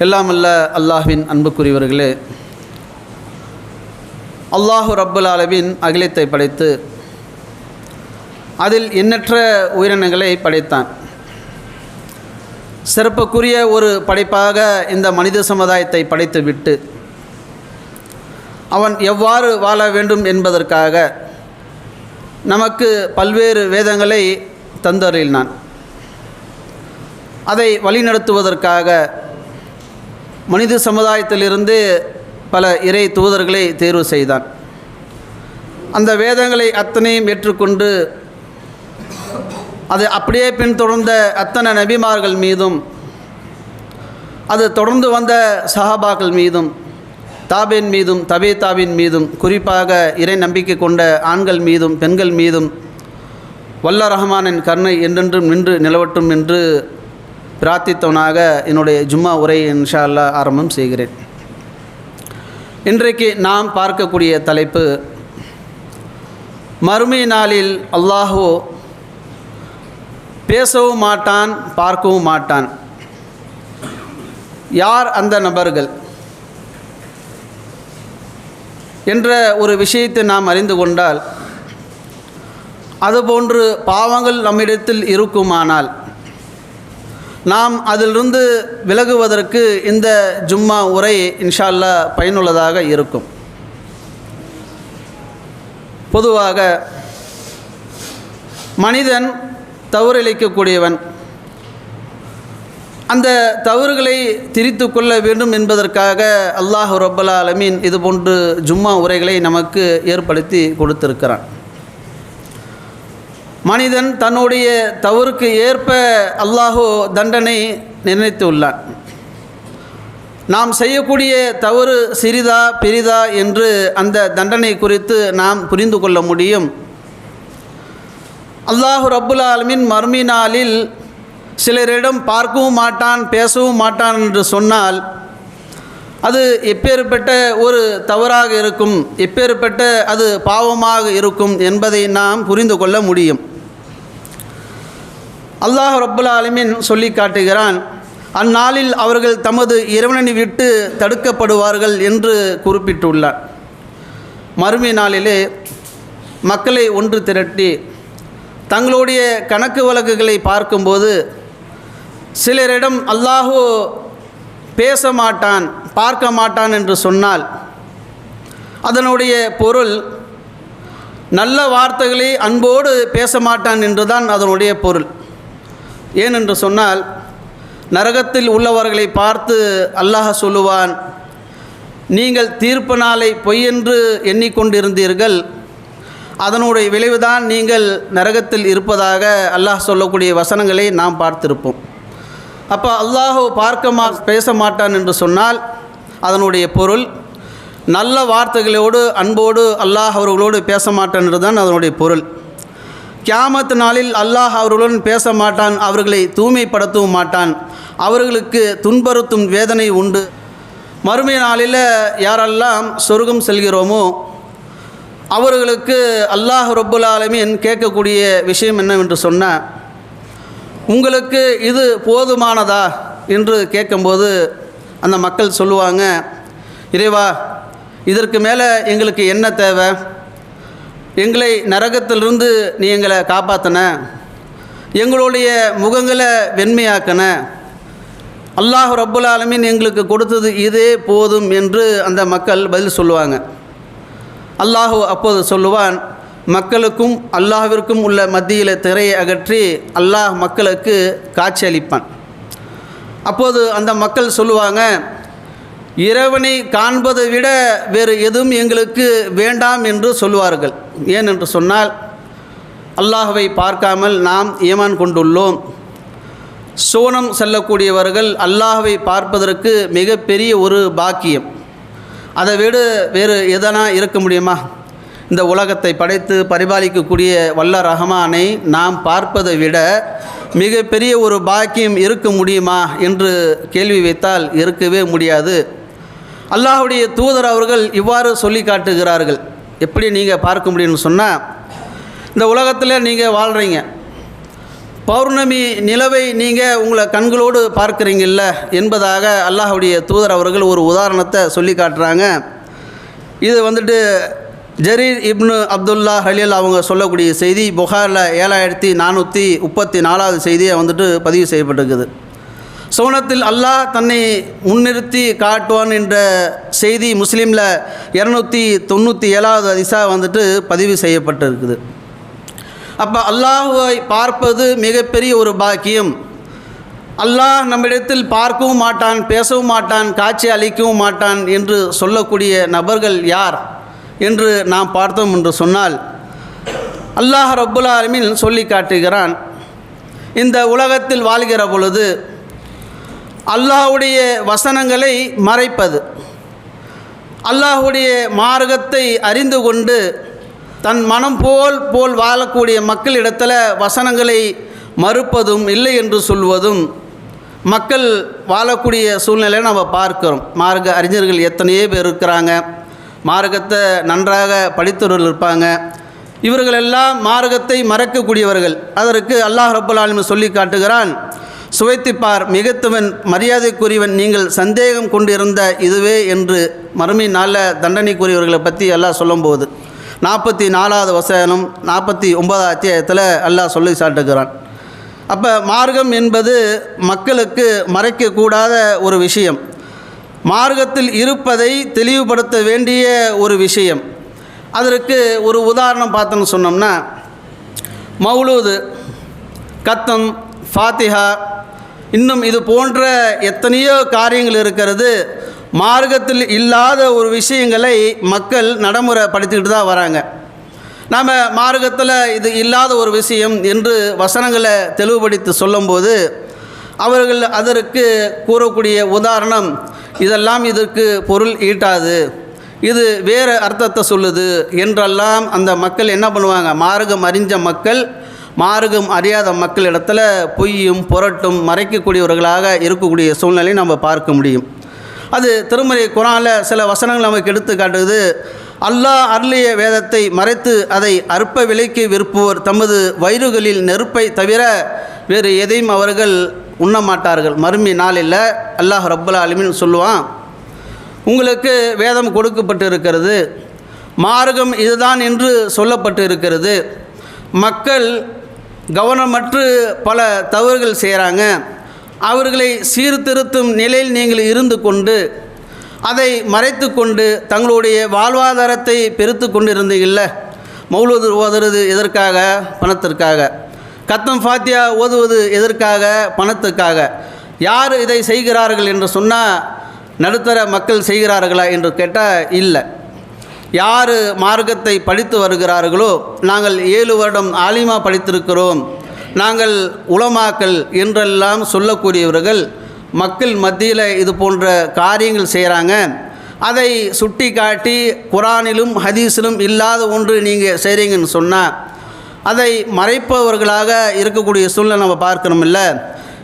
எல்லாமல்ல அல்லாஹ்வின் அன்புக்குரியவர்களே அல்லாஹு ரப்புல் அளவின் அகிலத்தை படைத்து அதில் எண்ணற்ற உயிரினங்களை படைத்தான். சிறப்புக்குரிய ஒரு படைப்பாக இந்த மனித சமுதாயத்தை படைத்துவிட்டு அவன் எவ்வாறு வாழ வேண்டும் என்பதற்காக நமக்கு பல்வேறு வேதங்களை தந்தறினான் அதை வழிநடத்துவதற்காக மனித சமுதாயத்திலிருந்து பல இறை தூதர்களை தேர்வு செய்தான். அந்த வேதங்களை அத்தனையும் ஏற்றுக்கொண்டு அது அப்படியே பின்தொடர்ந்த அத்தனை நபிமார்கள் மீதும் அது தொடர்ந்து வந்த சஹாபாக்கள் மீதும் தாபின் மீதும் தபே தாபின் மீதும் குறிப்பாக இறை நம்பிக்கை கொண்ட ஆண்கள் மீதும் பெண்கள் மீதும் வல்ல ரஹ்மானின் கருணை என்றென்றும் நின்று நிலவட்டும் என்று பிரார்த்தித்தவனாக என்னுடைய ஜும்மா உரை இன்ஷா அல்லா ஆரம்பம் செய்கிறேன். இன்றைக்கு நாம் பார்க்கக்கூடிய தலைப்பு மறுமை நாளில் அல்லாஹோ பேசவும் மாட்டான் பார்க்கவும் மாட்டான். யார் அந்த நபர்கள் என்ற ஒரு விஷயத்தை நாம் அறிந்து கொண்டால் அதுபோன்று பாவங்கள் நம்மிடத்தில் இருக்குமானால் நாம் அதிலிருந்து விலகுவதற்கு இந்த ஜும்மா உரை இன்ஷால்லா பயனுள்ளதாக இருக்கும். பொதுவாக மனிதன் தவறிழைக்கக்கூடியவன் அந்த தவறுகளை திரித்து கொள்ள வேண்டும் என்பதற்காக அல்லாஹு ரப்பல் அலமீன் இதுபோன்று ஜும்மா உரைகளை நமக்கு ஏற்படுத்தி கொடுத்திருக்கிறான். மனிதன் தன்னுடைய தவறுக்கு ஏற்ப அல்லாஹோ தண்டனை நிர்ணயித்துள்ளான் நாம் செய்யக்கூடிய தவறு சிறிதா பெரிதா என்று அந்த தண்டனை குறித்து நாம் புரிந்து கொள்ள முடியும். அல்லாஹு ரப்புல் ஆலமின் மர்மி நாளில் சிலரிடம் பார்க்கவும் மாட்டான் பேசவும் மாட்டான் என்று சொன்னால் அது எப்பேற்பட்ட ஒரு தவறாக இருக்கும் எப்பேற்பட்ட அது பாவமாக இருக்கும் என்பதை நாம் புரிந்து கொள்ள முடியும். அல்லாஹ் ரப்புல் ஆலமின் சொல்லி காட்டுகிறான் அந்நாளில் அவர்கள் தமது இறைவனை விட்டு தடுக்கப்படுவார்கள் என்று குறிப்பிட்டுள்ளார். மறுமை நாளிலே மக்களை ஒன்று திரட்டி தங்களுடைய கணக்கு வழக்குகளை பார்க்கும்போது சிலரிடம் அல்லாஹோ பேச மாட்டான் பார்க்க மாட்டான் என்று சொன்னால் அதனுடைய பொருள் நல்ல வார்த்தைகளை அன்போடு பேச மாட்டான் என்றுதான் அதனுடைய பொருள். ஏனென்று சொன்னால் நரகத்தில் உள்ளவர்களை பார்த்து அல்லாஹ் சொல்லுவான் நீங்கள் தீர்ப்பு நாளை பொய்யென்று எண்ணிக்கொண்டிருந்தீர்கள். அதனுடைய விளைவுதான் நீங்கள் நரகத்தில் இருப்பதாக அல்லாஹ் சொல்லக்கூடிய வசனங்களை நாம் பார்த்திருப்போம். அப்போ அல்லாஹோ பார்க்க மா பேச மாட்டான் என்று சொன்னால் அதனுடைய பொருள் நல்ல வார்த்தைகளோடு அன்போடு அல்லாஹ் அவர்களோடு பேச மாட்டான் என்று தான் அதனுடைய பொருள். கியாமத்து நாளில் அல்லாஹ் அவர்களுடன் பேச மாட்டான் அவர்களை தூய்மைப்படுத்தவும் மாட்டான். அவர்களுக்கு துன்பருத்தும் வேதனை உண்டு. மறுமை நாளில் யாரெல்லாம் சொர்க்கம் செல்கிறோமோ அவர்களுக்கு அல்லாஹ் ரப்புல் ஆலமின் கேட்கக்கூடிய விஷயம் என்னவென்று சொன்னால் உங்களுக்கு இது போதுமானதா என்று கேட்கும்போது அந்த மக்கள் சொல்லுவாங்க இறைவா இதற்கு மேலே எங்களுக்கு என்ன தேவை? எங்களை நரகத்திலிருந்து நீ எங்களை காப்பாற்றின எங்களுடைய முகங்களை வெண்மையாக்கின. அல்லாஹ் ரப்புல் ஆலமின் எங்களுக்கு கொடுத்தது இதே போதும் என்று அந்த மக்கள் பதில் சொல்லுவாங்க. அல்லாஹு அப்போது சொல்லுவான் மக்களுக்கும் அல்லாஹிற்கும் உள்ள மத்தியில் திரையை அகற்றி அல்லாஹ் மக்களுக்கு காட்சி அளிப்பான். அப்போது அந்த மக்கள் சொல்லுவாங்க இறைவனை காண்பதை விட வேறு எதுவும் எங்களுக்கு வேண்டாம் என்று சொல்லுவார்கள். ஏனென்று சொன்னால் அல்லாஹுவை பார்க்காமல் நாம் ஈமான் கொண்டுள்ளோம். சோனம் செல்லக்கூடியவர்கள் அல்லாஹவை பார்ப்பதற்கு மிகப்பெரிய ஒரு பாக்கியம். அதை விட வேறு எதனா இருக்க முடியுமா? இந்த உலகத்தை படைத்து பரிபாலிக்கக்கூடிய வல்ல ரஹமானை நாம் பார்ப்பதை விட மிகப்பெரிய ஒரு பாக்கியம் இருக்க முடியுமா என்று கேள்வி வைத்தால் இருக்கவே முடியாது. அல்லாஹுடைய தூதர் அவர்கள் இவ்வாறு சொல்லி காட்டுகிறார்கள். எப்படி நீங்கள் பார்க்க முடியும்னு சொன்னால் இந்த உலகத்தில் நீங்கள் வாழ்கிறீங்க பௌர்ணமி நிலவை நீங்கள் உங்களை கண்களோடு பார்க்குறீங்கல்ல என்பதாக அல்லாஹ்வுடைய தூதர் அவர்கள் ஒரு உதாரணத்தை சொல்லி காட்டுறாங்க. இது வந்துட்டு ஜரீர் இப்னு அப்துல்லா ஹலில் அவங்க சொல்லக்கூடிய செய்தி புகாரில் ஏழாயிரத்தி நானூற்றி முப்பத்தி நாலாவது செய்தியை வந்துட்டு பதிவு செய்யப்பட்டிருக்குது. சோனத்தில் அல்லாஹ் தன்னை முன்னிறுத்தி காட்டுவான் என்ற செய்தி முஸ்லீமில் இரநூத்தி தொண்ணூற்றி ஏழாவது அதிசா வந்துட்டு பதிவு செய்யப்பட்டிருக்குது. அப்போ அல்லாஹுவை பார்ப்பது மிகப்பெரிய ஒரு பாக்கியம். அல்லாஹ் நம்மிடத்தில் பார்க்கவும் மாட்டான் பேசவும் மாட்டான் காட்சி அளிக்கவும் மாட்டான் என்று சொல்லக்கூடிய நபர்கள் யார் என்று நாம் பார்த்தோம் என்று சொன்னால் அல்லாஹ் ரப்புல் ஆலமீன் சொல்லி காட்டுகிறான். இந்த உலகத்தில் வாழ்கிற பொழுது அல்லாஹுடைய வசனங்களை மறைப்பது. அல்லாஹுடைய மார்க்கத்தை அறிந்து கொண்டு தன் மனம் போல் போல் வாழக்கூடிய மக்களிடத்தில் வசனங்களை மறுப்பதும் இல்லை என்று சொல்வதும் மக்கள் வாழக்கூடிய சூழ்நிலையை நம்ம பார்க்கிறோம். மார்க்க அறிஞர்கள் எத்தனையோ பேர் இருக்கிறாங்க. மார்க்கத்தை நன்றாக படித்தவர்கள் இருப்பாங்க. இவர்களெல்லாம் மார்க்கத்தை மறக்கக்கூடியவர்கள். அதற்கு அல்லாஹ் ரபுல் ஆலமீன் சொல்லி காட்டுகிறான். சுவைத்திப்பார் மிகத்துவன் மரியாதைக்குரியவன் நீங்கள் சந்தேகம் கொண்டிருந்த இதுவே என்று மறுமை நாளில் தண்டனைக்குரியவர்களை பற்றி எல்லாம் சொல்லும்போது நாற்பத்தி நாலாவது வசனம் நாற்பத்தி ஒன்பதாவது அத்தியாயத்தில் எல்லாம் சொல்லி சாட்டுகிறான். அப்போ மார்க்கம் என்பது மக்களுக்கு மறைக்கக்கூடாத ஒரு விஷயம். மார்க்கத்தில் இருப்பதை தெளிவுபடுத்த வேண்டிய ஒரு விஷயம். அதற்கு ஒரு உதாரணம் பார்த்தோன்னு சொன்னோம்னா மௌலூது கத்தம் ஃபாத்திஹா இன்னும் இது போன்ற எத்தனையோ காரியங்கள் இருக்கிறது. மார்க்கத்தில் இல்லாத ஒரு விஷயங்களை மக்கள் நடைமுறைப்படுத்திக்கிட்டு தான் வராங்க. நாம் மார்க்கத்தில் இது இல்லாத ஒரு விஷயம் என்று வசனங்களை தெளிவுபடுத்தி சொல்லும்போது அவர்கள் அதற்கு கூறக்கூடிய உதாரணம் இதெல்லாம் இதற்கு பொருள் ஈட்டாது இது வேறு அர்த்தத்தை சொல்லுது என்றெல்லாம் அந்த மக்கள் என்ன பண்ணுவாங்க? மார்க்கம் அறிஞ்ச மக்கள் மார்க்கம் அறியாத மக்களிடத்தில் பொய்யும் புரட்டும் மறைக்கக்கூடியவர்களாக இருக்கக்கூடிய சூழ்நிலையை நம்ம பார்க்க முடியும். அது திருமறை குரானில் சில வசனங்கள் நமக்கு எடுத்து காட்டுது. அல்லாஹ் அருளிய வேதத்தை மறைத்து அதை அற்ப விலைக்கு விற்போர். தமது வயிறுகளில் நெருப்பை தவிர வேறு எதையும் அவர்கள் உண்ண மாட்டார்கள் மறுமை நாளில் அல்லாஹ் ரப்புல் ஆலமீன் சொல்லுவான் உங்களுக்கு வேதம் கொடுக்கப்பட்டு இருக்கிறது மார்க்கம் இதுதான் என்று சொல்லப்பட்டு இருக்கிறது மக்கள் கவனமற்று பல தவறுகள் செய்கிறாங்க அவர்களை சீர்திருத்தும் நிலையில் நீங்கள் இருந்து கொண்டு அதை மறைத்து கொண்டு தங்களுடைய வாழ்வாதாரத்தை பெருத்து கொண்டு இருந்தீங்கள்ல மௌலூது ஓதுறது எதற்காக? பணத்திற்காக. கத்தம் ஃபாத்தியா ஓதுவது எதற்காக? பணத்துக்காக. யார் இதை செய்கிறார்கள் என்று சொன்னால் நடுத்தர மக்கள் செய்கிறார்களா என்று கேட்டால் இல்லை. யார் மார்க்கத்தை படித்து வருகிறார்களோ நாங்கள் ஏழு வருடம் ஆலிமா படித்திருக்கிறோம். நாங்கள் உலமாக்கள் என்றெல்லாம் சொல்லக்கூடியவர்கள் மக்கள் மத்தியில் இது போன்ற காரியங்கள் செய்கிறாங்க அதை சுட்டி காட்டி குரானிலும் ஹதீஸிலும் இல்லாத ஒன்று நீங்கள் செய்கிறீங்கன்னு சொன்னால் அதை மறைப்பவர்களாக இருக்கக்கூடிய சூழ்நிலை நம்ம பார்க்கணுமில்ல.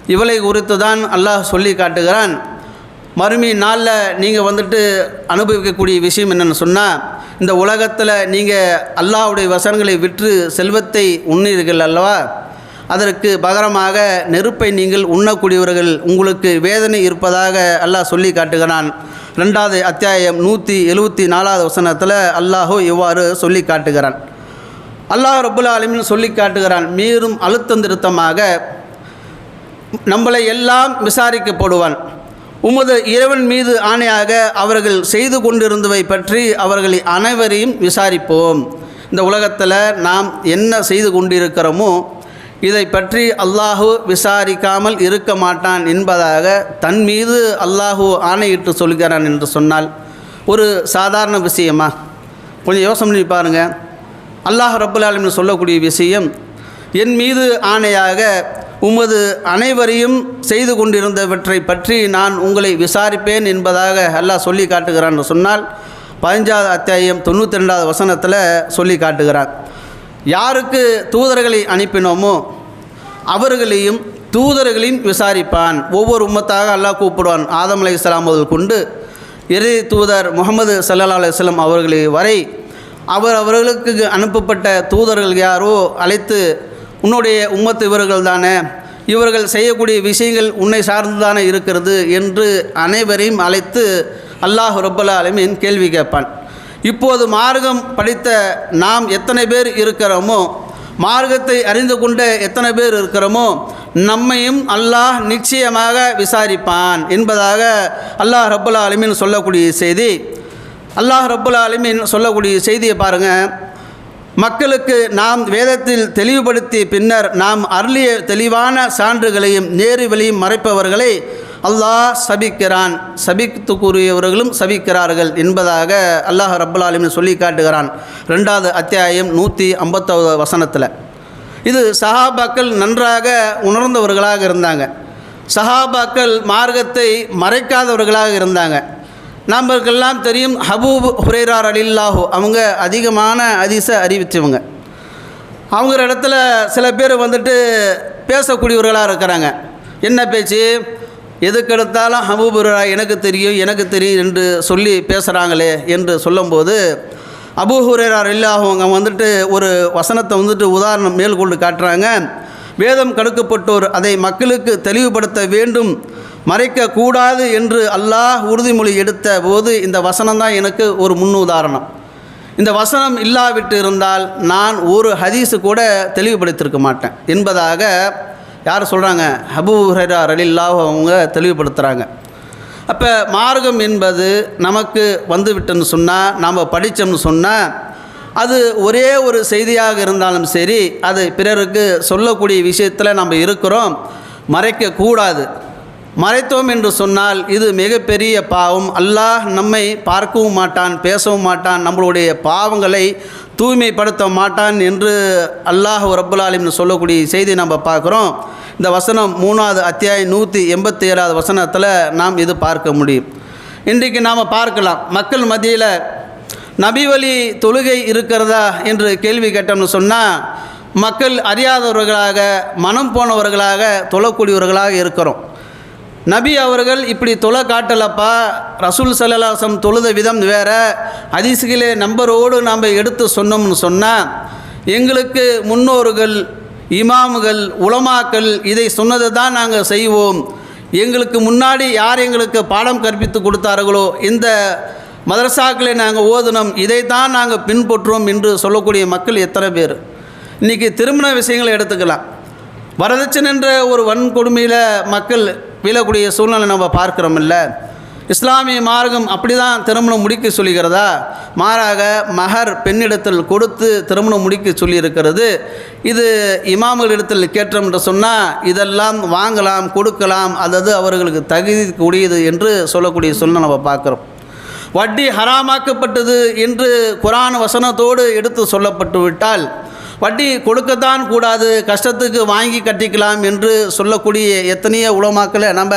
இவளை குறித்து தான் அல்லாஹ் சொல்லி காட்டுகிறான் மறுமை நாளில் நீங்கள் வந்துட்டு அனுபவிக்கக்கூடிய விஷயம் என்னென்னு சொன்னால் இந்த உலகத்தில் நீங்கள் அல்லாவுடைய வசனங்களை விற்று செல்வத்தை உண்ணீர்கள் அல்லவா? அதற்கு பகரமாக நெருப்பை நீங்கள் உண்ணக்கூடியவர்கள் உங்களுக்கு வேதனை இருப்பதாக அல்லாஹ் சொல்லி காட்டுகிறான். ரெண்டாவது அத்தியாயம் நூற்றி எழுபத்தி நாலாவது வசனத்தில் அல்லாஹோ இவ்வாறு சொல்லி காட்டுகிறான். அல்லாஹ் ரபுல் ஆலமின் சொல்லி காட்டுகிறான் மீறும் அழுத்தம் திருத்தமாக நம்மளை எல்லாம் விசாரிக்கப்படுவான். உமது இறைவன் மீது ஆணையாக அவர்கள் செய்து கொண்டிருந்தவை பற்றி அவர்களை அனைவரையும் விசாரிப்போம். இந்த உலகத்தில் நாம் என்ன செய்து கொண்டிருக்கிறோமோ இதை பற்றி அல்லாஹு விசாரிக்காமல் இருக்க மாட்டான் என்பதாக தன் மீது அல்லாஹு ஆணையிட்டு சொல்கிறான் என்று சொன்னால் ஒரு சாதாரண விஷயமா? கொஞ்சம் யோசனை பண்ணி பாருங்கள் அல்லாஹ் ரப்புல் சொல்லக்கூடிய விஷயம் என் மீது ஆணையாக உமது அனைவரையும் செய்து கொண்டிருந்தவற்றை பற்றி நான் உங்களை விசாரிப்பேன் என்பதாக அல்லாஹ் சொல்லி காட்டுகிறான் சொன்னால் பதினஞ்சாவது அத்தியாயம் தொண்ணூற்றி ரெண்டாவது வசனத்தில் சொல்லி காட்டுகிறான் யாருக்கு தூதர்களை அனுப்பினோமோ அவர்களையும் தூதர்களின் விசாரிப்பான். ஒவ்வொரு உம்மத்தாக அல்லாஹ் கூப்பிடுவான். ஆதம் அலை இஸ்லாம் முதல் கொண்டு இறுதி தூதர் முகமது சல்லா அலுவலம் அவர்களை வரை அவர் அவர்களுக்கு அனுப்பப்பட்ட தூதர்கள் யாரோ அழைத்து உன்னுடைய உம்மத்து இவர்கள் தானே? இவர்கள் செய்யக்கூடிய விஷயங்கள் உன்னை சார்ந்து தானே இருக்கிறது என்று அனைவரையும் அழைத்து அல்லாஹ் ரப்பல் ஆலமீன் கேள்வி கேட்பான். இப்போது மார்க்கம் படித்த நாம் எத்தனை பேர் இருக்கிறோமோ மார்க்கத்தை அறிந்து கொண்ட எத்தனை பேர் இருக்கிறோமோ நம்மையும் அல்லாஹ் நிச்சயமாக விசாரிப்பான் என்பதாக அல்லாஹ் ரப்புல் ஆலமின் சொல்லக்கூடிய செய்தி. அல்லாஹ் ரப்புல் ஆலமின் சொல்லக்கூடிய செய்தியை பாருங்கள் மக்களுக்கு நாம் வேதத்தில் தெளிவுபடுத்திய பின்னர் நாம் அருளிய தெளிவான சான்றுகளையும் நேரு வழியும் மறைப்பவர்களை அல்லாஹ் சபிக்கிறான். சபித்து கூறியவர்களும் சபிக்கிறார்கள் என்பதாக அல்லாஹ் ரப்புல் ஆலமீன் சொல்லி காட்டுகிறான். ரெண்டாவது அத்தியாயம் நூற்றி ஐம்பத்தாவது வசனத்தில். இது சஹாபாக்கள் நன்றாக உணர்ந்தவர்களாக இருந்தாங்க. சஹாபாக்கள் மார்க்கத்தை மறைக்காதவர்களாக இருந்தாங்க. நம்மளுக்கெல்லாம் தெரியும் ஹபூப் ஹுரேரார் அலில்லாஹு அவங்க அதிகமான அதிசை அறிவித்தவங்க. அவங்க இடத்துல சில பேர் வந்துட்டு பேசக்கூடியவர்களாக இருக்கிறாங்க. என்ன பேச்சு? எதுக்கெடுத்தாலும் ஹபூப் ஹுரேரா எனக்கு தெரியும் எனக்கு தெரியும் என்று சொல்லி பேசுகிறாங்களே என்று சொல்லும்போது அபூ ஹுரேரார் இல்லாஹு அவங்க வந்துட்டு ஒரு வசனத்தை வந்துட்டு உதாரணம் மேற்கொண்டு காட்டுறாங்க. வேதம் கடுக்கப்பட்டோர் அதை மக்களுக்கு தெளிவுபடுத்த வேண்டும் மறைக்கக்கூடாது என்று அல்லாஹ் உறுதிமொழி எடுத்த போது இந்த வசனம் தான் எனக்கு ஒரு முன்னுதாரணம். இந்த வசனம் இல்லாவிட்டு இருந்தால் நான் ஒரு ஹதீஸு கூட தெளிவுபடுத்தியிருக்க மாட்டேன். என்பதாக யார் சொல்கிறாங்க ஹபூ ஹரா ரலில்லாஹ் அவங்க தெளிவுபடுத்துகிறாங்க அப்போ மார்க்கம் என்பது நமக்கு வந்துவிட்டோன்னு சொன்னால் நாம் படித்தோம்னு சொன்னால் அது ஒரே ஒரு செய்தியாக இருந்தாலும் சரி அது பிறருக்கு சொல்லக்கூடிய விஷயத்தில் நம்ம இருக்கிறோம் மறைக்கக்கூடாது. மறைத்தோம் என்று சொன்னால் இது மிகப்பெரிய பாவம். அல்லாஹ் நம்மை பார்க்கவும் மாட்டான் பேசவும் மாட்டான் நம்மளுடைய பாவங்களை தூய்மைப்படுத்த மாட்டான் என்று அல்லாஹ் ரப்புல் ஆலிம்னு சொல்லக்கூடிய செய்தி நம்ம பார்க்குறோம். இந்த வசனம் மூணாவது அத்தியாயம் நூற்றி எண்பத்தி ஏழாவது வசனத்தில் நாம் இது பார்க்க முடியும். இன்றைக்கு நாம் பார்க்கலாம். மக்கள் மத்தியில் நபிவழி தொழுகை இருக்கிறதா என்று கேள்வி கேட்டோம்னு சொன்னால் மக்கள் அறியாதவர்களாக மனம் போனவர்களாக தொழக்கூடியவர்களாக இருக்கிறோம். நபி அவர்கள் இப்படி தொலை காட்டலப்பா. ரசூல் சல்லாசம் தொழுத விதம் வேற. அதிசுகளே நம்பரோடு நாம் எடுத்து சொன்னோம்னு சொன்னால் எங்களுக்கு முன்னோர்கள் இமாம்கள் உலமாக்கள் இதை சொன்னதை தான் நாங்கள் செய்வோம். எங்களுக்கு முன்னாடி யார் எங்களுக்கு பாடம் கற்பித்து கொடுத்தார்களோ இந்த மதரசாக்களை நாங்கள் ஓதுனோம். இதைத்தான் நாங்கள் பின்பற்றுவோம் என்று சொல்லக்கூடிய மக்கள் எத்தனை பேர்? இன்றைக்கி திருமண விஷயங்களை எடுத்துக்கலாம். வரதட்சணை என்ற ஒரு வன்கொடுமையில் மக்கள் வீழக்கூடிய சூழ்நிலை நம்ம பார்க்குறோமில்ல. இஸ்லாமிய மார்க்கம் அப்படி தான் திருமணம் முடிக்க சொல்லுகிறதா? மாறாக மகர் பெண்ணிடத்தில் கொடுத்து திருமணம் முடிக்க சொல்லியிருக்கிறது. இது இமாம்களிடத்தில் கேட்டோம் என்று சொன்னால் இதெல்லாம் வாங்கலாம் கொடுக்கலாம் அல்லது அவர்களுக்கு தகுதி கூடியது என்று சொல்லக்கூடிய சூழ்நிலை நம்ம பார்க்குறோம். வட்டி ஹராமாக்கப்பட்டது என்று குரான் வசனத்தோடு எடுத்து சொல்லப்பட்டு விட்டால் வட்டி கொடுக்கத்தான் கூடாது கஷ்டத்துக்கு வாங்கி கட்டிக்கலாம் என்று சொல்லக்கூடிய எத்தனையோ உலமாக்களை நம்ம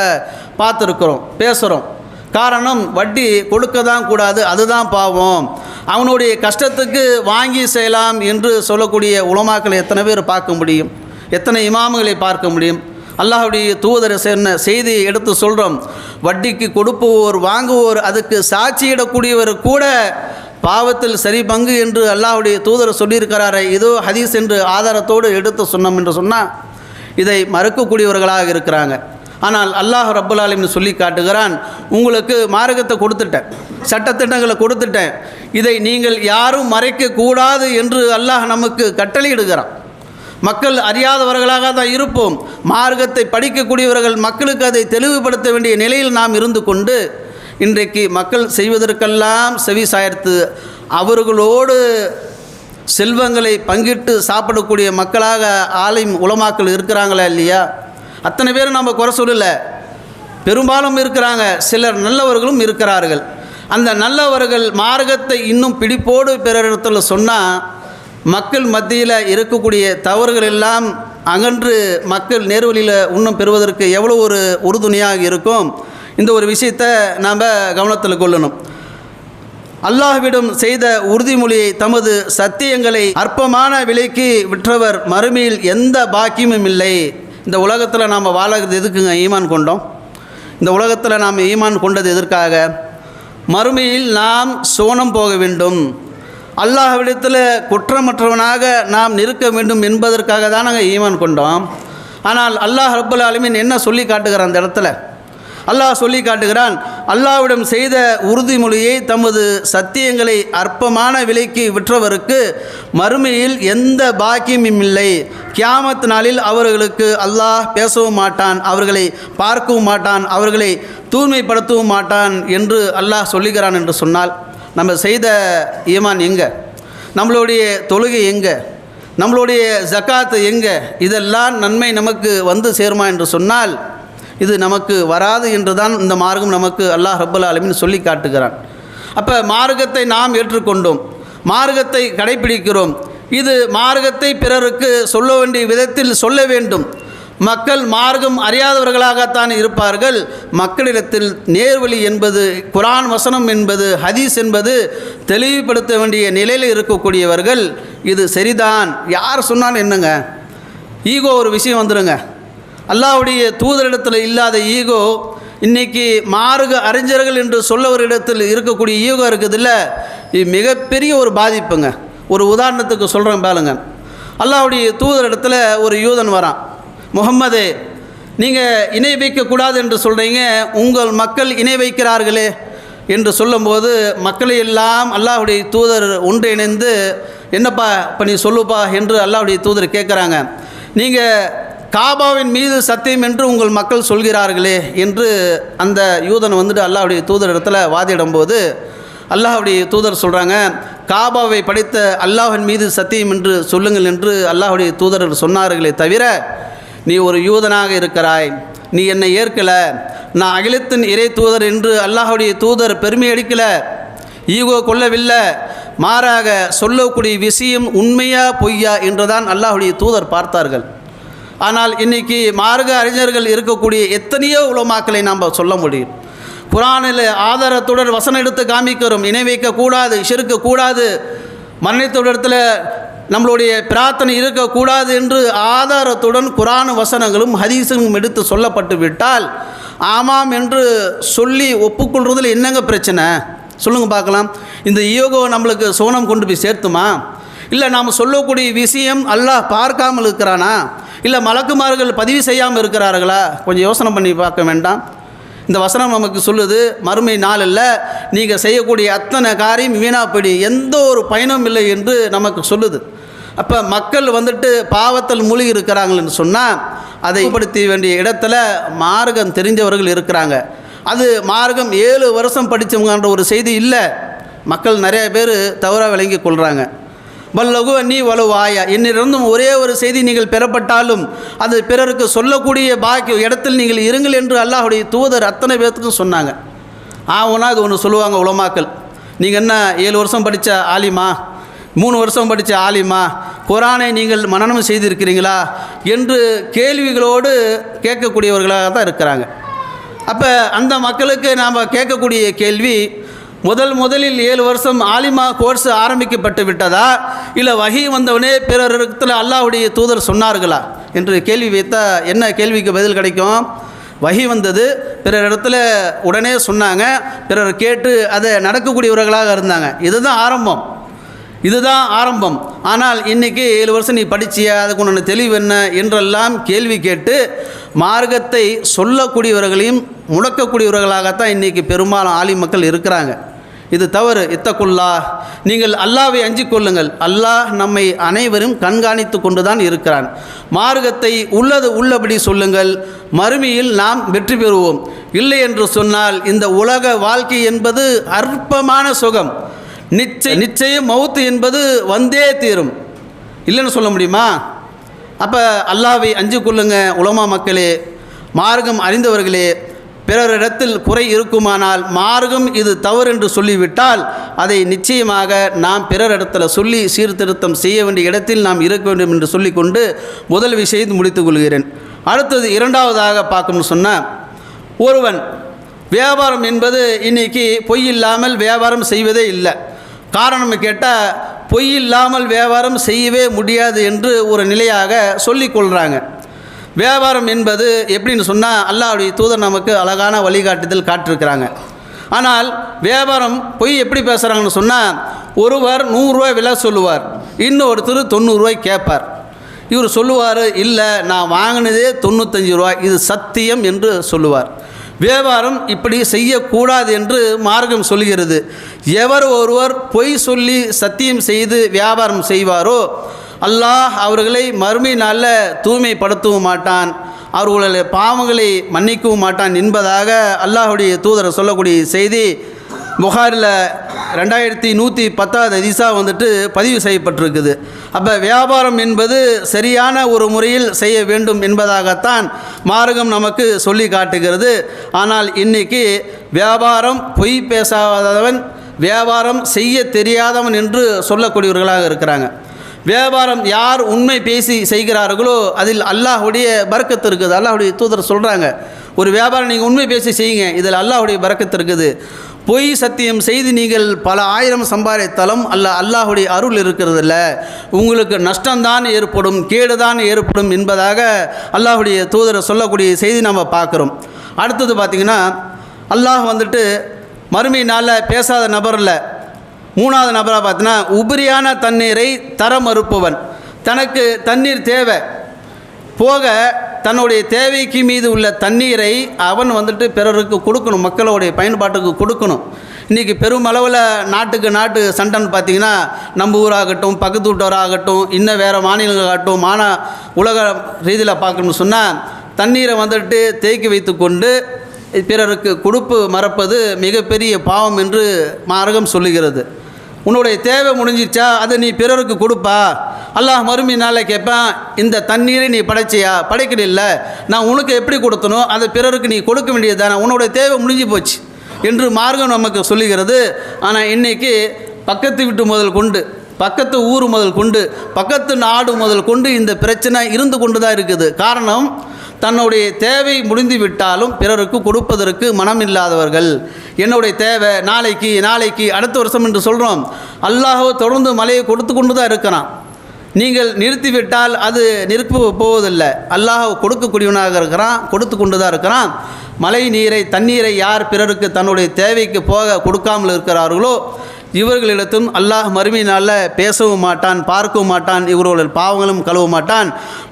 பார்த்துருக்குறோம் பேசுகிறோம் காரணம் வட்டி கொடுக்க தான் கூடாது அதுதான் பாவம். அவனுடைய கஷ்டத்துக்கு வாங்கி செய்யலாம் என்று சொல்லக்கூடிய உலமாக்களை எத்தனை பேர் பார்க்க முடியும்? எத்தனை இமாமுகளை பார்க்க முடியும்? அல்லாஹுடைய தூதர் சொன்ன செய்தியை எடுத்து சொல்கிறோம் வட்டிக்கு கொடுப்பவோர் வாங்குவோர் அதுக்கு சாட்சியிடக்கூடியவர் கூட பாவத்தில் சரி பங்கு என்று அல்லாஹுடைய தூதர் சொல்லியிருக்கிறாரே இதோ ஹதீஸ் என்று ஆதாரத்தோடு எடுத்து சொன்னோம் என்று சொன்னால் இதை மறுக்கக்கூடியவர்களாக இருக்கிறாங்க. ஆனால் அல்லாஹ் ரப்புல் சொல்லி காட்டுகிறான் உங்களுக்கு மார்க்கத்தை கொடுத்துட்டேன் சட்டத்திட்டங்களை கொடுத்துட்டேன் இதை நீங்கள் யாரும் மறைக்கக்கூடாது என்று அல்லாஹ் நமக்கு கட்டளையிடுகிறான். மக்கள் அறியாதவர்களாக தான் இருப்போம். மார்க்கத்தை படிக்கக்கூடியவர்கள் மக்களுக்கு அதை தெளிவுபடுத்த வேண்டிய நிலையில் நாம் இருந்து கொண்டு இன்றைக்கு மக்கள் செய்வதற்கெல்லாம் செவி சாய்த்து அவர்களோடு செல்வங்களை பங்கிட்டு சாப்பிடக்கூடிய மக்களாக ஆலயம் உலமாக்கள் இருக்கிறாங்களா இல்லையா? அத்தனை பேரும் நம்ம குறை சொல்லலை. பெரும்பாலும் இருக்கிறாங்க. சிலர் நல்லவர்களும் இருக்கிறார்கள். அந்த நல்லவர்கள் மார்க்கத்தை இன்னும் பிடிப்போடு பிறரிடத்தில் சொன்னால் மக்கள் மத்தியில் இருக்கக்கூடிய தவறுகள் எல்லாம் அகன்று மக்கள் நேர்வழியில் இன்னும் பெறுவதற்கு எவ்வளோ ஒரு உறுதுணையாக இருக்கும்? இந்த ஒரு விஷயத்தை நாம் கவனத்தில் கொள்ளணும். அல்லாஹ்விடம் செய்த உறுதிமொழியை தமது சத்தியங்களை அற்பமான விலைக்கு விற்றவர் மறுமையில் எந்த பாக்கியமும் இல்லை. இந்த உலகத்தில் நாம் வாழறது எதுக்குங்க? ஈமான் கொண்டோம். இந்த உலகத்தில் நாம் ஈமான் கொண்டது எதற்காக? மறுமையில் நாம் சோனம் போக வேண்டும். அல்லாஹ்விடத்தில் குற்றமற்றவனாக நாம் நிற்க வேண்டும் என்பதற்காக தான் நாங்கள் ஈமான் கொண்டோம். ஆனால் அல்லாஹ் ரப்பல் ஆலமீன் என்ன சொல்லி காட்டுகிறான் அந்த இடத்துல? அல்லாஹ் சொல்லி காட்டுகிறான் அல்லாஹ்விடம் செய்த உறுதிமொழியை தமது சத்தியங்களை அற்பமான விலைக்கு விற்றவருக்கு மறுமையில் எந்த பாக்கியமும் இல்லை. கியாமத் நாளில் அவர்களுக்கு அல்லாஹ் பேசவும் மாட்டான் அவர்களை பார்க்கவும் மாட்டான் அவர்களை தூய்மைப்படுத்தவும் மாட்டான் என்று அல்லாஹ் சொல்லுகிறான் என்று சொன்னால் நம்ம செய்த ஈமான் எங்கே? நம்மளுடைய தொழுகை எங்கே? நம்மளுடைய ஜக்காத்து எங்கே? இதெல்லாம் நன்மை நமக்கு வந்து சேருமா என்று சொன்னால் இது நமக்கு வராது என்று தான் இந்த மார்க்கம் நமக்கு அல்லாஹ் ரப்பல் ஆலமீன் சொல்லி காட்டுகிறான். அப்போ மார்க்கத்தை நாம் ஏற்றுக்கொண்டோம். மார்க்கத்தை கடைபிடிக்கிறோம். இது மார்க்கத்தை பிறருக்கு சொல்ல வேண்டிய விதத்தில் சொல்ல வேண்டும். மக்கள் மார்க்கம் அறியாதவர்களாகத்தான் இருப்பார்கள். மக்களிடத்தில் நேர்வழி என்பது குரான் வசனம் என்பது ஹதீஸ் என்பது தெளிவுபடுத்த வேண்டிய நிலையில் இருக்கக்கூடியவர்கள் இது சரிதான். யார் சொன்னாலும் என்னங்க? ஈகோ ஒரு விஷயம் வந்துடுங்க அல்லாவுடைய தூதரிடத்தில் இல்லாத ஈகோ இன்னைக்கு மார்க அறிஞர்கள் என்று சொல்லவரிடத்தில் இருக்கக்கூடிய ஈகோ இருக்குதுல்ல இது மிகப்பெரிய ஒரு பாதிப்புங்க. ஒரு உதாரணத்துக்கு சொல்கிறேன் பாருங்க. அல்லாவுடைய தூதரிடத்தில் ஒரு யூதன் வரான். முகம்மது நீங்கள் இணை வைக்கக்கூடாது என்று சொல்கிறீங்க உங்கள் மக்கள் இணை வைக்கிறார்களே என்று சொல்லும்போது மக்களை எல்லாம் அல்லாஹ்வுடைய தூதர் ஒன்றிணைந்து என்னப்பா இப்போ நீ சொல்லுப்பா என்று அல்லாவுடைய தூதர் கேட்குறாங்க நீங்கள் காபாவின் மீது சத்தியம் என்று உங்கள் மக்கள் சொல்கிறார்களே என்று அந்த யூதன் வந்துட்டு அல்லாஹுடைய தூதர் இடத்துல வாதிடும்போது அல்லாஹ்வுடைய தூதர் சொல்கிறாங்க காபாவை படைத்த அல்லாஹின் மீது சத்தியம் என்று சொல்லுங்கள் என்று அல்லாஹுடைய தூதர் சொன்னார்களே தவிர நீ ஒரு யூதனாக இருக்கிறாய் நீ என்னை ஏற்கல நான் அகிலத்தின் இறை தூதர் என்று அல்லாஹுடைய தூதர் பெருமை அடிக்கலை ஈகோ கொள்ளவில்லை மாறாக சொல்லக்கூடிய விஷயம் உண்மையா பொய்யா என்றுதான் அல்லாஹுடைய தூதர் பார்த்தார்கள். ஆனால் இன்னைக்கு மார்க்க அறிஞர்கள் இருக்கக்கூடிய எத்தனையோ உலமாக்களை நாம் சொல்ல முடியும். குரானில் ஆதாரத்துடன் வசனம் எடுத்து காமிக்கிறோம். இணை வைக்கக்கூடாது கூடாது மரணித்தோடத்தில் நம்மளுடைய பிரார்த்தனை இருக்கக்கூடாது என்று ஆதாரத்துடன் குரான் வசனங்களும் ஹதீஸும் எடுத்து சொல்லப்பட்டு விட்டால் ஆமாம் என்று சொல்லி ஒப்புக்கொள்வதில் என்னங்க பிரச்சனை? சொல்லுங்கள் பார்க்கலாம். இந்த யோகோ நம்மளுக்கு சோனம் கொண்டு போய் சேர்த்துமா? இல்லை நாம் சொல்லக்கூடிய விஷயம் அல்லாஹ் பார்க்காமல் இருக்கிறானா? இல்லை மலக்குமார்கள் பதிவு செய்யாமல் இருக்கிறார்களா? கொஞ்சம் யோசனை பண்ணி பார்க்க வேண்டாம். இந்த வசனம் நமக்கு சொல்லுது மறுமை நாள் இல்லை நீங்கள் செய்யக்கூடிய அத்தனை காரியம் வீணாப்படி எந்த ஒரு பயனும் இல்லை என்று நமக்கு சொல்லுது. அப்போ மக்கள் வந்துட்டு பாவத்தில் மூழ்கி இருக்கிறாங்கன்னு சொன்னால் அதை படுத்த வேண்டிய இடத்துல மார்க்கம் தெரிஞ்சவர்கள் இருக்கிறாங்க. அது மார்க்கம் ஏழு வருஷம் படித்தவங்கன்ற ஒரு செய்தி இல்லை. மக்கள் நிறைய பேர் தவறாக விளங்கி கொள்கிறாங்க வல்லகு நீ வலுவாயா. என்னிருந்தும் ஒரே ஒரு செய்தி நீங்கள் பெறப்பட்டாலும் அது பிறருக்கு சொல்லக்கூடிய பாக்கி இடத்தில் நீங்கள் இருங்கள் என்று அல்லாஹுடைய தூதர் அத்தனை பேர்த்துக்கும் சொன்னாங்க. ஆகுனா அது ஒன்று சொல்லுவாங்க உலமாக்கள். நீங்கள் என்ன ஏழு வருஷம் படித்த ஆலிமா? மூணு வருஷம் படித்த ஆலிமா? குரானை நீங்கள் மனநம் செய்திருக்கிறீங்களா? என்று கேள்விகளோடு கேட்கக்கூடியவர்களாக தான் இருக்கிறாங்க. அப்போ அந்த மக்களுக்கு நாம் கேட்கக்கூடிய கேள்வி முதல் முதலில் ஏழு வருஷம் ஆலிமா கோர்ஸ் ஆரம்பிக்கப்பட்டு விட்டதா? இல்லை வகி வந்தவனே பிறரிடத்தில் அல்லாஹுடைய தூதர் சொன்னார்களா? என்று கேள்வி வைத்தா என்ன கேள்விக்கு பதில் கிடைக்கும்? வகி வந்தது பிறர் இடத்துல உடனே சொன்னாங்க பிறர் கேட்டு அதை நடக்கக்கூடியவர்களாக இருந்தாங்க. இதுதான் ஆரம்பம். இதுதான் ஆரம்பம். ஆனால் இன்றைக்கி ஏழு வருஷம் நீ படிச்சியா? அதுக்கு உன்ன தெளிவு என்ன? என்றெல்லாம் கேள்வி கேட்டு மார்க்கத்தை சொல்லக்கூடியவர்களையும் முடக்கக்கூடியவர்களாகத்தான் இன்றைக்கி பெரும்பாலும் ஆலி மக்கள் இருக்கிறாங்க. இது தவறு இத்தக்குல்லா நீங்கள் அல்லாவை அஞ்சிக் கொள்ளுங்கள். அல்லாஹ் நம்மை அனைவரும் கண்காணித்து கொண்டுதான் இருக்கிறான். மார்க்கத்தை உள்ளது உள்ளபடி சொல்லுங்கள். மறுமையில் நாம் வெற்றி பெறுவோம். இல்லை என்று சொன்னால் இந்த உலக வாழ்க்கை என்பது அற்பமான சுகம். நிச்சய நிச்சயம் மவுத்து என்பது வந்தே தீரும். இல்லைன்னு சொல்ல முடியுமா? அப்போ அல்லாவை அஞ்சு கொள்ளுங்க உலமா மக்களே. மார்க்கம் அறிந்தவர்களே பிறரிடத்தில் குறை இருக்குமானால் மார்க்கம் இது தவறு என்று சொல்லிவிட்டால் அதை நிச்சயமாக நாம் பிறரிடத்தில் சொல்லி சீர்திருத்தம் செய்ய வேண்டிய இடத்தில் நாம் இருக்க வேண்டும் என்று சொல்லிக்கொண்டு முதல் விஷயத்தை முடித்துக் கொள்கிறேன். அடுத்தது இரண்டாவதாக பார்க்கணும்னு சொன்னால் ஒருவன் வியாபாரம் என்பது இன்னைக்கு பொய் இல்லாமல் வியாபாரம் செய்வதே இல்லை. காரணம் கேட்டால் பொய் இல்லாமல் வியாபாரம் செய்யவே முடியாது என்று ஒரு நிலையாக சொல்லிக்கொள்கிறாங்க வியாபாரம் என்பது எப்படின்னு சொன்னால் அல்லாவுடைய தூதர் நமக்கு அழகான வழிகாட்டுதல் காட்டிருக்கிறாங்க. ஆனால் வியாபாரம் பொய் எப்படி பேசுகிறாங்கன்னு சொன்னால் ஒருவர் நூறுரூவா விலை சொல்லுவார் இன்னொருத்தர் தொண்ணூறுரூவாய் கேட்பார். இவர் சொல்லுவார் இல்லை நான் வாங்கினதே தொண்ணூத்தஞ்சு ரூபா இது சத்தியம் என்று சொல்லுவார். வியாபாரம் இப்படி செய்யக்கூடாது என்று மார்க்கம் சொல்கிறது. எவர் ஒருவர் பொய் சொல்லி சத்தியம் செய்து வியாபாரம் செய்வாரோ அல்லாஹ் அவர்களை மறுமை நாளில் தூய்மைப்படுத்தவும் மாட்டான். அவர்களுடைய பாவங்களை மன்னிக்கவும் மாட்டான் என்பதாக அல்லாஹுடைய தூதரை சொல்லக்கூடிய செய்தி புகாரில் ரெண்டாயிரத்தி நூற்றி பத்தாவது அதிசா வந்துட்டு பதிவு செய்யப்பட்டிருக்குது. அப்போ வியாபாரம் என்பது சரியான ஒரு முறையில் செய்ய வேண்டும் என்பதாகத்தான் மார்க்கம் நமக்கு சொல்லி காட்டுகிறது. ஆனால் இன்னைக்கு வியாபாரம் பொய் பேசாதவன் வியாபாரம் செய்ய தெரியாதவன் என்று சொல்லக்கூடியவர்களாக இருக்கிறாங்க. வியாபாரம் யார் உண்மை பேசி செய்கிறார்களோ அதில் அல்லாஹுடைய பறக்கத்து இருக்குது. அல்லாஹுடைய தூதர் சொல்கிறாங்க ஒரு வியாபாரம் நீங்கள் உண்மை பேசி செய்யுங்க இதில் அல்லாஹுடைய பறக்கத்து இருக்குது. பொய் சத்தியம் செய்து நீங்கள் பல ஆயிரம் சம்பாதித்தாலும் அல்ல அல்லாஹுடைய அருள் இருக்கிறதில்ல. உங்களுக்கு நஷ்டம்தான் ஏற்படும் கேடுதான் ஏற்படும் என்பதாக அல்லாஹுடைய தூதரை சொல்லக்கூடிய செய்தி நம்ம பார்க்குறோம். அடுத்தது பார்த்திங்கன்னா அல்லாஹ் வந்துட்டு மறுமை நாளில் பேசாத நபரில் மூணாவது நபராக பார்த்தீங்கன்னா உபரியான தண்ணீரை தர மறுப்பவன். தனக்கு தண்ணீர் தேவை. போக தன்னுடைய தேவைக்கு மீது உள்ள தண்ணீரை அவன் வந்துட்டு பிறருக்கு கொடுக்கணும் மக்களுடைய பயன்பாட்டுக்கு கொடுக்கணும். இன்றைக்கி பெருமளவில் நாட்டுக்கு நாட்டு சண்டைன்னு பார்த்தீங்கன்னா நம்ம ஊராகட்டும் பக்கத்து வீட்டோராகட்டும் இன்னும் வேறு மாநிலங்களாகட்டும் மான உலக ரீதியில் பார்க்கணும்னு சொன்னால் தண்ணீரை வந்துட்டு தேக்கி வைத்து கொண்டு பிறருக்கு கொடுப்பு மறப்பது மிகப்பெரிய பாவம் என்று மார்க்கம் சொல்லுகிறது. உன்னுடைய தேவை முடிஞ்சிச்சா அதை நீ பிறருக்கு கொடுப்பா. அல்லாஹ் மறுமை நாளை கேட்பேன் இந்த தண்ணீரை நீ படைச்சியா? படைக்கல நான் உனக்கு எப்படி கொடுத்தனோ அதை பிறருக்கு நீ கொடுக்க வேண்டியது தானே உன்னுடைய தேவை முடிஞ்சு போச்சு என்று மார்க்கம் நமக்கு சொல்லுகிறது. ஆனால் இன்றைக்கி பக்கத்து வீட்டு முதல் கொண்டு பக்கத்து ஊர் முதல் கொண்டு பக்கத்து நாடு முதல் கொண்டு இந்த பிரச்சனை இருந்து கொண்டு தான் இருக்குது. காரணம் தன்னுடைய தேவை முடிந்து விட்டாலும் பிறருக்கு கொடுப்பதற்கு மனம் இல்லாதவர்கள் என்னுடைய தேவை நாளைக்கு நாளைக்கு அடுத்த வருஷம் என்று சொல்கிறோம் அல்லாஹோ தொடர்ந்து மலையை கொடுத்து கொண்டு தான் இருக்கிறான். நீங்கள் நிறுத்திவிட்டால் அது நிறுத்த போவதில்லை. அல்லாஹ் கொடுக்கக்கூடியவனாக இருக்கிறான் கொடுத்து கொண்டு தான் இருக்கிறான். மழை நீரை தண்ணீரை யார் பிறருக்கு தன்னுடைய தேவைக்கு போக கொடுக்காமல் இருக்கிறார்களோ இவர்களிடத்தும் அல்லாஹ் மறுமை நாளில் பேசவும் மாட்டான் பார்க்கவும் மாட்டான் இவர்களோட பாவங்களும் கழுவ மாட்டான்.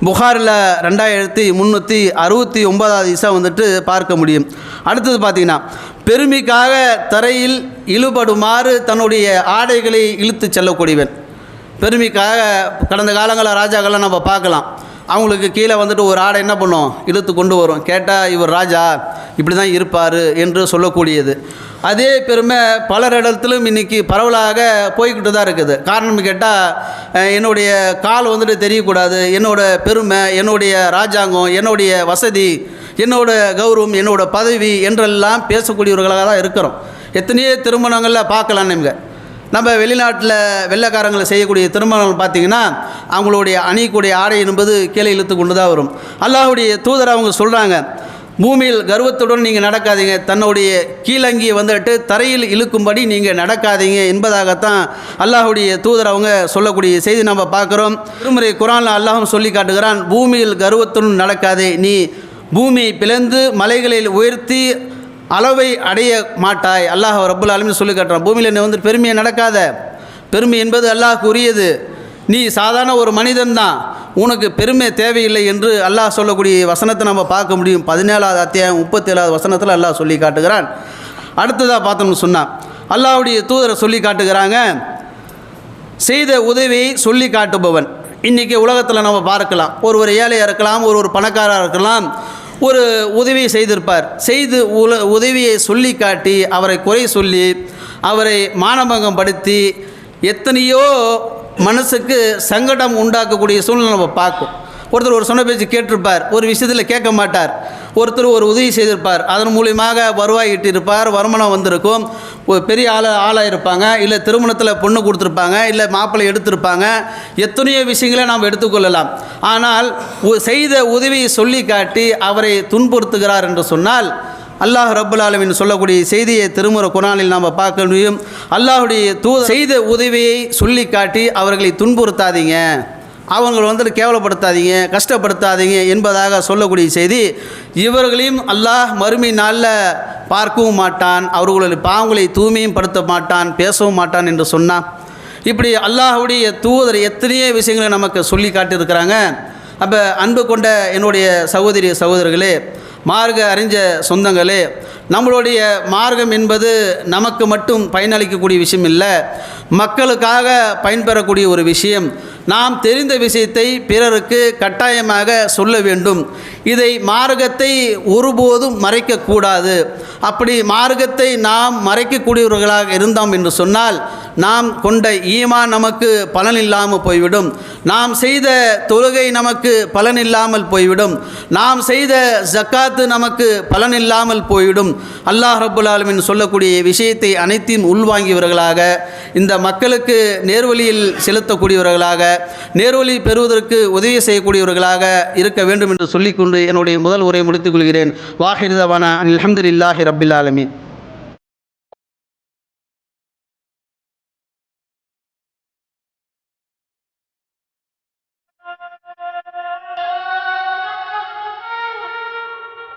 புகாரில் ரெண்டாயிரத்தி முந்நூற்றி அறுபத்தி ஒன்பதாவது இசா வந்துட்டு பார்க்க முடியும். அடுத்தது பார்த்திங்கன்னா பெருமைக்காக தரையில் இழுபடுமாறு தன்னுடைய ஆடைகளை இழுத்து செல்லக்கூடியவன். பெருமைக்காக கடந்த காலங்களில் ராஜாக்கள்லாம் நம்ம பார்க்கலாம். அவங்களுக்கு கீழே வந்துட்டு ஒரு ஆடை என்ன பண்ணும்? இழுத்து கொண்டு வரும். கேட்டால் இவர் ராஜா இப்படி தான் இருப்பார் என்று சொல்லக்கூடியது. அதே பெருமை பலரிடத்திலும் இன்றைக்கி பரவலாக போய்கிட்டு தான் இருக்குது. காரணம் கேட்டால் என்னுடைய கால் வந்துட்டு தெரியக்கூடாது. என்னோடய பெருமை என்னுடைய ராஜாங்கம் என்னுடைய வசதி என்னோடய கௌரவம் என்னோடய பதவி என்றெல்லாம் பேசக்கூடியவர்களாக தான் இருக்கிறோம். எத்தனையோ திருமணங்களில் பார்க்கலாம் நீங்கள் நம்ம வெளிநாட்டில் வெள்ளைக்காரங்களை செய்யக்கூடிய திருமணங்கள் பார்த்தீங்கன்னா அவங்களுடைய அணியக்கூடிய ஆடை என்பது கீழே இழுத்து கொண்டு தான் வரும். அல்லாஹுடைய தூதர் அவங்க சொல்கிறாங்க பூமியில் கர்வத்துடன் நீங்கள் நடக்காதீங்க தன்னுடைய கீழங்கியை வந்துட்டு தரையில் இழுக்கும்படி நீங்கள் நடக்காதீங்க என்பதாகத்தான் அல்லாஹுடைய தூதர் அவங்க சொல்லக்கூடிய செய்தி நம்ம பார்க்குறோம். திருமுறை குரானில் அல்லாஹும் சொல்லி காட்டுகிறான் பூமியில் கர்வத்துடன் நடக்காதே நீ பூமியை பிளந்து மலைகளில் உயர்த்தி அளவை அடைய மாட்டாய். அல்லாஹ் ரப்புல் ஆலமின் சொல்லி காட்டுறான். பூமியில் நீ வந்து பெருமையை நடக்காத. பெருமை என்பது அல்லாஹ்க்கு உரியது. நீ சாதாரண ஒரு மனிதன் தான் உனக்கு பெருமை தேவையில்லை என்று அல்லாஹ் சொல்லக்கூடிய வசனத்தை நம்ம பார்க்க முடியும். பதினேழாவது அத்தியாயம் முப்பத்தேழாவது வசனத்தில் அல்லாஹ் சொல்லி காட்டுகிறான். அடுத்ததாக பார்த்தோம்னு சொன்னான் அல்லாஹ்வுடைய தூதரை சொல்லி காட்டுகிறாங்க. செய்த உதவியை சொல்லி காட்டுபவன். இன்றைக்கி உலகத்தில் நம்ம பார்க்கலாம். ஒரு ஒரு ஏழையாக இருக்கலாம் ஒரு ஒரு பணக்காரராக இருக்கலாம். ஒரு உதவியை செய்திருப்பார். செய்து உல உதவியை சொல்லி காட்டி அவரை குறை சொல்லி அவரை மானபங்கம் படுத்தி எத்தனையோ மனசுக்கு சங்கடம் உண்டாக்கக்கூடிய சூழ்நிலை நம்ம பார்க்கும். ஒருத்தர் ஒரு சொன்ன பேச்சு கேட்டிருப்பார் ஒரு விஷயத்தில் கேட்க மாட்டார். ஒருத்தர் ஒரு உதவி செய்திருப்பார். அதன் மூலியமாக வருவாய் இட்டிருப்பார் வருமானம் வந்திருக்கும். ஒரு பெரிய ஆள ஆளாக இருப்பாங்க இல்லை திருமணத்தில் பொண்ணு கொடுத்துருப்பாங்க இல்லை மாப்பிள்ளை எடுத்திருப்பாங்க. எத்தனையோ விஷயங்களை நாம் எடுத்துக்கொள்ளலாம். ஆனால் உ- செய்த உதவியை சொல்லி காட்டி அவரை துன்புறுத்துகிறார் என்று சொன்னால் அல்லாஹ் ரப்புல் ஆலமின் சொல்லக்கூடிய செய்தியை திருமுறை குரானில் நாம் பார்க்க முடியும். அல்லாஹுடைய தூ செய்த உதவியை சொல்லி காட்டி அவர்களை துன்புறுத்தாதீங்க. அவங்களை வந்துட்டு கேவலப்படுத்தாதீங்க கஷ்டப்படுத்தாதீங்க என்பதாக சொல்லக்கூடிய செய்தி இவர்களையும் அல்லாஹ் மறுமை நாளில் பார்க்கவும் மாட்டான் அவர்களுடைய பாவங்களை தூய்மையும் படுத்த மாட்டான் பேசவும் மாட்டான் என்று சொன்னான் இப்படி அல்லாஹுடைய தூதர் எத்தனையோ விஷயங்களை நமக்கு சொல்லி காட்டியிருக்கிறாங்க. அப்போ அன்பு கொண்ட என்னுடைய சகோதரி சகோதரர்களே மார்க்க அறிஞ்ச சொந்தங்களே நம்மளுடைய மார்க்கம் என்பது நமக்கு மட்டும் பயனளிக்கக்கூடிய விஷயம் இல்லை மக்களுக்காக பயன்பெறக்கூடிய ஒரு விஷயம். நாம் தெரிந்த விஷயத்தை பிறருக்கு கட்டாயமாக சொல்ல வேண்டும். இதை மார்க்கத்தை ஒருபோதும் மறைக்கக்கூடாது. அப்படி மார்க்கத்தை நாம் மறைக்கக்கூடியவர்களாக இருந்தோம் என்று சொன்னால் நாம் கொண்ட ஈமான் நமக்கு பலன் இல்லாமல் போய்விடும். நாம் செய்த தொழுகை நமக்கு பலன் இல்லாமல் போய்விடும். நாம் செய்த ஜக்காத்து நமக்கு பலன் இல்லாமல் போய்விடும். அல்லாஹ் ரபுல்லாலுமின் சொல்லக்கூடிய விஷயத்தை அனைத்தையும் உள்வாங்கியவர்களாக இந்த மக்களுக்கு நேர்வழியில் செலுத்தக்கூடியவர்களாக நேர்வழி பெறுவதற்கு உதவி செய்யக்கூடியவர்களாக இருக்க வேண்டும் என்று சொல்லிக்கொண்டு என்னுடைய முதல் உரை முடித்துக் கொள்கிறேன். வாஹிர்தவான அலமதுல்லாஹி ரபில் ஆலமீன்.